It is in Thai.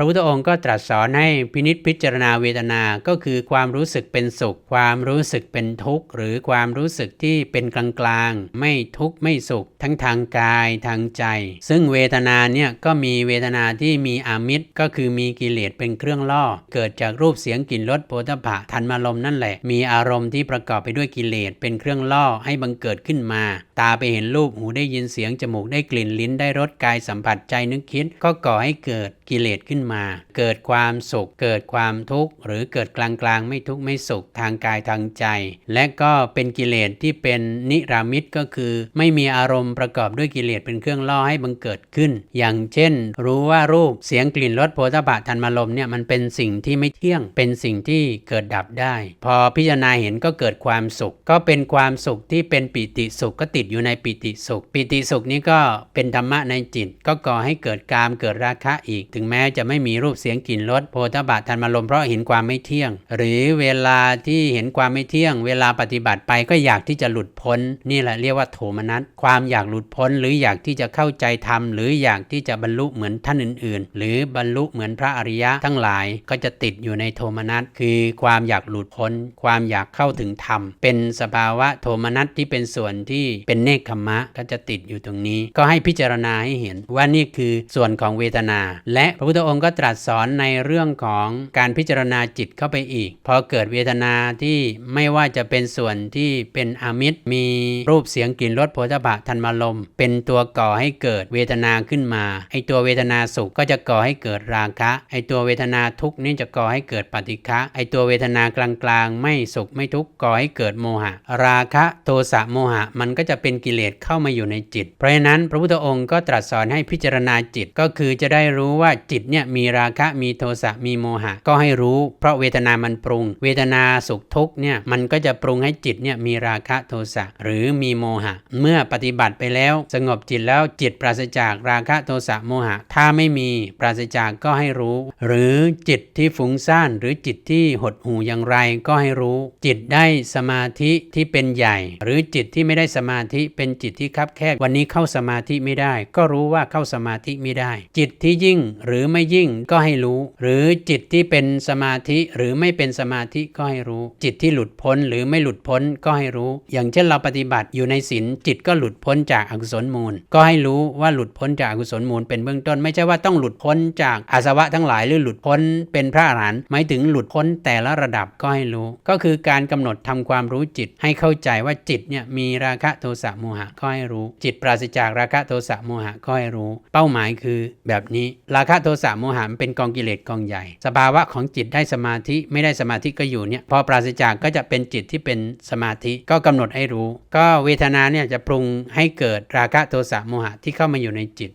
พระพุทธองค์ก็ตรัสสอนให้พินิจพิจารณาเวทนา ก็คือความรู้สึกเป็นสุข ความรู้สึกเป็นทุกข์ หรือความรู้สึกที่เป็นกลางๆ ไม่ทุกข์ไม่สุข ทั้งทางกายทางใจ ซึ่งเวทนาเนี่ยก็มีเวทนาที่มีอามิตรก็คือมีกิเลสเป็นเครื่องล่อ เกิดจากรูปเสียงกลิ่นรสโผฏฐะธันมารมนั่นแหละ มีอารมณ์ที่ประกอบไปด้วยกิเลสเป็นเครื่องล่อให้บังเกิดขึ้นมา ตาไปเห็นรูปหูได้ยินเสียงจมูกได้กลิ่นลิ้นได้รสกายสัมผัสใจนึกคิด ก็ก่อให้เกิดกิเลสขึ้นมาเกิดความสุข เกิดความทุกข์ หรือเกิดกลางกลางๆ ไม่ทุกข์ไม่สุขทางกายทางใจ และก็เป็นกิเลสที่เป็นนิรามิตก็คือ ไม่มีอารมณ์ประกอบด้วยกิเลสเป็นเครื่องล่อให้บังเกิดขึ้น อย่างเช่น รู้ว่ารูปเสียงกลิ่นรสโผฏฐะธันมารมเนี่ยมันเป็นสิ่งที่ไม่เที่ยง เป็นสิ่งที่เกิดดับได้ พอพิจารณาเห็นก็เกิดความสุข ก็เป็นความสุขที่เป็นปิติสุขก็ติดอยู่ในปิติสุข ปิติสุขนี้ก็เป็นธรรมะในจิต ก็ก่อให้เกิดกามเกิดราคะอีก ถึงแม้จะไม่มีรูปเสียงกลิ่นรสโพธบาทธันมารมเพราะเห็นความไม่เที่ยง หรือเวลาที่เห็นความไม่เที่ยง เวลาปฏิบัติไปก็อยากที่จะหลุดพ้น นี่แหละเรียกว่าโทมนัสความอยากหลุดพ้นหรืออยากที่จะเข้าใจธรรมหรืออยากที่จะบรรลุเหมือนท่านอื่น ๆ หรือบรรลุเหมือนพระอริยะทั้งหลายก็จะติดอยู่ในโทมนัสคือความอยากหลุดพ้น ความอยากเข้าถึงธรรม เป็นสภาวะโทมนัสที่เป็นส่วนที่เป็นเนคขมะก็จะติดอยู่ตรงนี้ ก็ให้พิจารณาให้เห็นว่านี่คือส่วนของเวทนา และพระพุทธองค์ก็ตรัสสอนในเรื่องของการพิจารณาจิตเข้าไปอีก พอเกิดเวทนาที่ไม่ว่าจะเป็นส่วนที่เป็นอมิตร มีรูปเสียงกลิ่นรสโผฏฐะธันมลม เป็นตัวก่อให้เกิดเวทนาขึ้นมา ไอตัวเวทนาสุขก็จะก่อให้เกิดราคะ ไอตัวเวทนาทุกข์นี่จะก่อให้เกิดปฏิฆะ ไอตัวเวทนากลางๆ ไม่สุขไม่ทุกข์ก่อให้เกิดโมหะ ราคะโทสะโมหะมันก็จะเป็นกิเลสเข้ามาอยู่ในจิต เพราะฉะนั้นพระพุทธองค์ก็ตรัสสอนให้พิจารณาจิตก็คือจะได้รู้ว่าจิตเนี่ยมีราคะมีโทสะมีโมหะ ก็ให้รู้ เพราะเวทนามันปรุง เวทนาสุขทุกเนี่ยมันก็จะปรุงให้จิตเนี่ยมีราคะโทสะหรือมีโมหะ เมื่อปฏิบัติไปแล้วสงบจิตแล้วจิตปราศจากราคะโทสะโมหะ ถ้าไม่มีปราศจากก็ให้รู้ หรือจิตที่ฟุ้งซ่านหรือจิตที่หดหู่อย่างไรก็ให้รู้ จิตได้สมาธิที่เป็นใหญ่ หรือจิตที่ไม่ได้สมาธิเป็นจิตที่คับแคบวันนี้เข้าสมาธิไม่ได้ ก็รู้ว่าเข้าสมาธิไม่ได้ จิตที่ยิ่งหรือไม่ยิ่งก็ให้รู้ หรือจิตที่เป็นสมาธิหรือไม่เป็นสมาธิก็ให้รู้ จิตที่หลุดพ้นหรือไม่หลุดพ้นก็ให้รู้ อย่างเช่นเราปฏิบัติอยู่ในศีลจิตก็หลุดพ้นจากอกุศลมูล ก็ให้รู้ว่าหลุดพ้นจากอกุศลมูล เป็นเบื้องต้นไม่ใช่ว่าต้องหลุดพ้นจากอาสวะทั้งหลายหรือหลุดพ้นเป็นพระอรหันต์หมายถึงหลุดพ้นแต่ละระดับก็ให้รู้ ก็คือการกำหนดทำความรู้จิตให้เข้าใจว่าจิตเนี่ยมีราคะโทสะโมหะก็ให้รู้ จิตปราศจากราคะโทสะโมหะก็ให้รู้ เป้าหมายคือแบบนี้ราคะโทสะโมหะมันเป็นกองกิเลสกองใหญ่ สภาวะของจิตได้สมาธิไม่ได้สมาธิก็อยู่เนี่ยพอปราศจากก็จะเป็นจิตที่เป็นสมาธิก็กำหนดให้รู้ ก็เวทนาเนี่ยจะปรุงให้เกิดราคะโทสะโมหะที่เข้ามาอยู่ในจิต